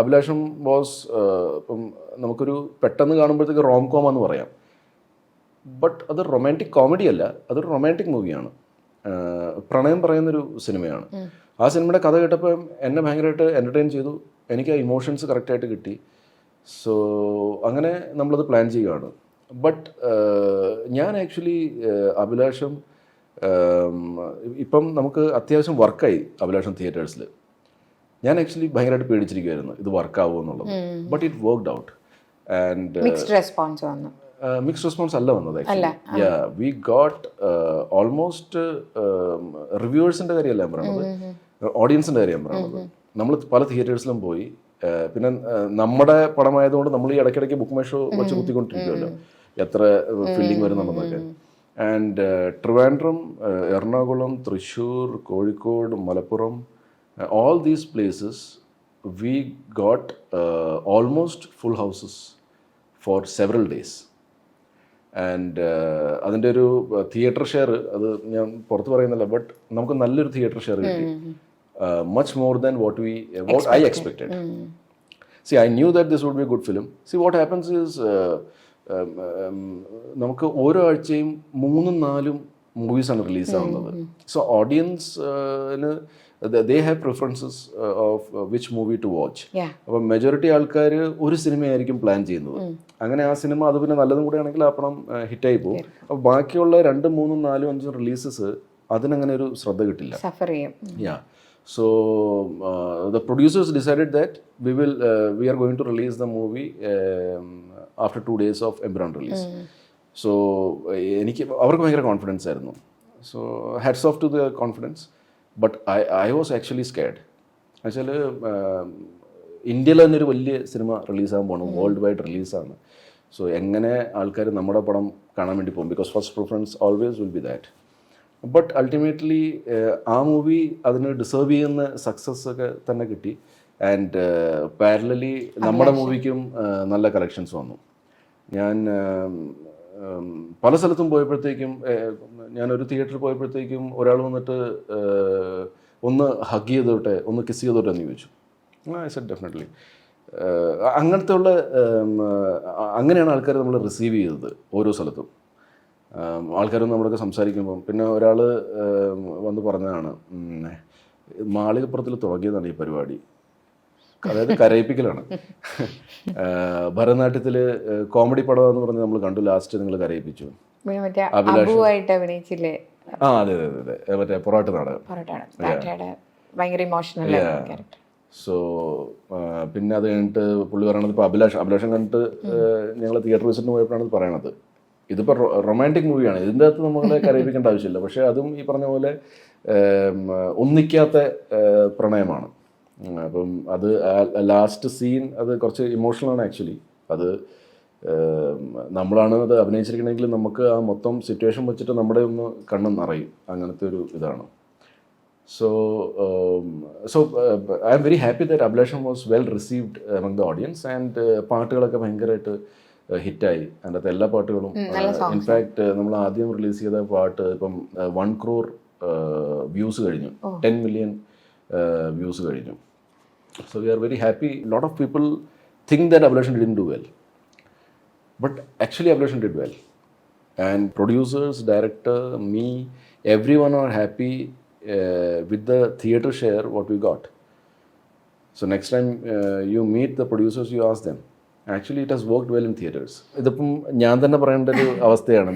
അഭിലാഷം ബോസ് ഇപ്പം നമുക്കൊരു പെട്ടെന്ന് കാണുമ്പോഴത്തേക്ക് റോം കോം എന്ന് പറയാം. ബട്ട് അത് റൊമാന്റിക് കോമഡി അല്ല അതൊരു റൊമാന്റിക് മൂവിയാണ് പ്രണയം പറയുന്നൊരു സിനിമയാണ്. ആ സിനിമയുടെ കഥ കേട്ടപ്പോൾ എന്നെ ഭയങ്കരമായിട്ട് എന്റർടൈൻ ചെയ്തു. എനിക്ക് ആ ഇമോഷൻസ് കറക്റ്റായിട്ട് കിട്ടി. സോ അങ്ങനെ നമ്മളത് പ്ലാൻ ചെയ്യുകയാണ്. ബട്ട് ഞാൻ ആക്ച്വലി അഭിലാഷം ഉം, ഇപ്പം നമുക്ക് അത്യാവശ്യം വർക്കായി അഭിലാഷം തിയേറ്റേഴ്സിൽ ഞാൻ ആക്ച്വലി ഭയങ്കരമായിട്ട് പേടിച്ചിരിക്കുമായിരുന്നു ഇത് വർക്കാവോ എന്നുള്ളത്. But it worked out and mixed response വന്നു. മിക്സ് റെസ്പോൺസ് അല്ല വന്നത് ആക്ച്വലി വി ഗോട്ട് ഓൾമോസ്റ്റ് റിവ്യൂവേഴ്സിന്റെ കാര്യമല്ല ഞാൻ പറയണത് ഓഡിയൻസിന്റെ കാര്യം ഞാൻ പറയണത് നമ്മൾ പല തിയേറ്റേഴ്സിലും പോയി പിന്നെ നമ്മുടെ പടമായതുകൊണ്ട് നമ്മൾ ഈ ഇടയ്ക്കിടയ്ക്ക് ബുക്ക് മൈ ഷോ വെച്ച് കുത്തിക്കൊണ്ടിരിക്കുമല്ലോ എത്ര filling വരുന്നുണ്ടെന്നൊക്കെ and Trivandrum Ernakulam Thrissur Kozhikode Malappuram all these places we got almost full houses for several days and അതിന്റെ ഒരു തിയേറ്റർ ഷെയർ അത് ഞാൻ പുറത്ത് പറയുന്നില്ല ബട്ട് നമുക്ക് നല്ലൊരു തിയേറ്റർ ഷെയർ കിട്ടി. Much more than what we what I expected see I knew that this would be good film see what happens is നമുക്ക് ഓരോ ആഴ്ചയും മൂന്നും നാലും മൂവീസാണ് റിലീസ് ആവുന്നത്. സോ ഓഡിയൻസിന് they have preferences of which movie to watch Yeah. അപ്പം majority ആൾക്കാർ ഒരു സിനിമയായിരിക്കും പ്ലാൻ ചെയ്യുന്നത്. അങ്ങനെ ആ സിനിമ അത് പിന്നെ നല്ലതും കൂടെ ആണെങ്കിൽ ആ പണം ഹിറ്റായി പോകും. അപ്പോൾ ബാക്കിയുള്ള രണ്ട് മൂന്നും നാലും അഞ്ചും റിലീസസ് അതിനങ്ങനെ ഒരു ശ്രദ്ധ കിട്ടില്ല. സഫർ ചെയ്യും. Yeah. So the the producers decided we we will are we are going to release the movie days after two days of Embron release. So എനിക്ക് അവർക്ക് ഭയങ്കര കോൺഫിഡൻസ് ആയിരുന്നു. So hats off to the confidence but I I was actually scared എന്നുവെച്ചാൽ ഇന്ത്യയിൽ തന്നെ ഒരു വലിയ cinema റിലീസാകാൻ പോകണം വേൾഡ് വൈഡ് റിലീസാണ്. സോ എങ്ങനെ ആൾക്കാർ നമ്മുടെ പടം കാണാൻ വേണ്ടി പോകും? Because first preference always will be that but ultimately ആ മൂവി അതിന് ഡിസേർവ് ചെയ്യുന്ന സക്സസ് ഒക്കെ തന്നെ കിട്ടി. ആൻഡ് പാരലലി നമ്മുടെ മൂവിക്കും നല്ല കളക്ഷൻസ് വന്നു. ഞാൻ പല സ്ഥലത്തും പോയപ്പോഴത്തേക്കും ഞാനൊരു തിയേറ്ററിൽ പോയപ്പോഴത്തേക്കും ഒരാൾ വന്നിട്ട് ഒന്ന് ഹഗ് ചെയ്തോട്ടെ ഒന്ന് കിസ് ചെയ്തോട്ടെ എന്ന് ചോദിച്ചു. ഐ സെഡ് ഡെഫിനറ്റ്ലി അങ്ങനത്തെ ഉള്ള അങ്ങനെയാണ് ആൾക്കാർ നമ്മൾ റിസീവ് ചെയ്തത് ഓരോ സ്ഥലത്തും. ആൾക്കാരും നമ്മളൊക്കെ സംസാരിക്കുമ്പം. പിന്നെ ഒരാൾ വന്ന് പറഞ്ഞതാണ് മാളികപ്പുറത്തിൽ തുടങ്ങിയതാണ് ഈ പരിപാടി. അതായത് കരയിപ്പിക്കലാണ്. ഭരതനാട്യത്തിൽ കോമഡി പടം എന്ന് പറഞ്ഞ് നമ്മൾ കണ്ടു ലാസ്റ്റ് നിങ്ങൾ കരയിപ്പിച്ചു. അഭിനയിച്ചില്ലേ? ആ അതെ അതെ അതെ മറ്റേ പൊറോട്ട നാടകം. ഭയങ്കര ഇമോഷണൽ സോ പിന്നെ അത് കഴിഞ്ഞിട്ട് പുള്ളി പറയണത് ഇപ്പോൾ അഭിലാഷ് അഭിലാഷം കണ്ടിട്ട് ഞങ്ങൾ തിയേറ്റർ വിസിറ്റിന് പോയപ്പോഴാണ് പറയണത്. ഇതിപ്പോൾ റൊമാന്റിക് മൂവിയാണ്. ഇതിന്റെ അകത്ത് നമ്മളെ കരയിപ്പിക്കേണ്ട ആവശ്യമില്ല. പക്ഷേ അതും ഈ പറഞ്ഞ പോലെ ഒന്നിക്കാത്ത പ്രണയമാണ്. അപ്പം അത് ലാസ്റ്റ് സീൻ അത് കുറച്ച് ഇമോഷണലാണ് ആക്ച്വലി അത് നമ്മളാണ് അത് അഭിനയിച്ചിരിക്കണമെങ്കിൽ നമുക്ക് ആ മൊത്തം സിറ്റുവേഷൻ വെച്ചിട്ട് നമ്മുടെ ഒന്ന് കണ്ണ് നിറയും. അങ്ങനത്തെ ഒരു ഇതാണ്. So so I am very happy that that was well received among the audience and uh, പാട്ടുകളൊക്കെ ഭയങ്കരമായിട്ട് ഹിറ്റായി അതിനകത്ത് എല്ലാ പാട്ടുകളും ഇൻഫാക്ട് നമ്മൾ ആദ്യം റിലീസ് ചെയ്ത പാട്ട് ഇപ്പം വൺ ക്രോർ വ്യൂസ് കഴിഞ്ഞു. ടെൻ മില്യൺ വ്യൂസ് കഴിഞ്ഞു. So we are very happy lot of people think that ablation didn't do well but actually Ablashan did well and producers director me everyone are happy with the theatre share what we got so next time you meet the producers you ask them actually it has worked well in theatres ഇതിപ്പം ഞാൻ തന്നെ പറയേണ്ട ഒരു അവസ്ഥയാണ്.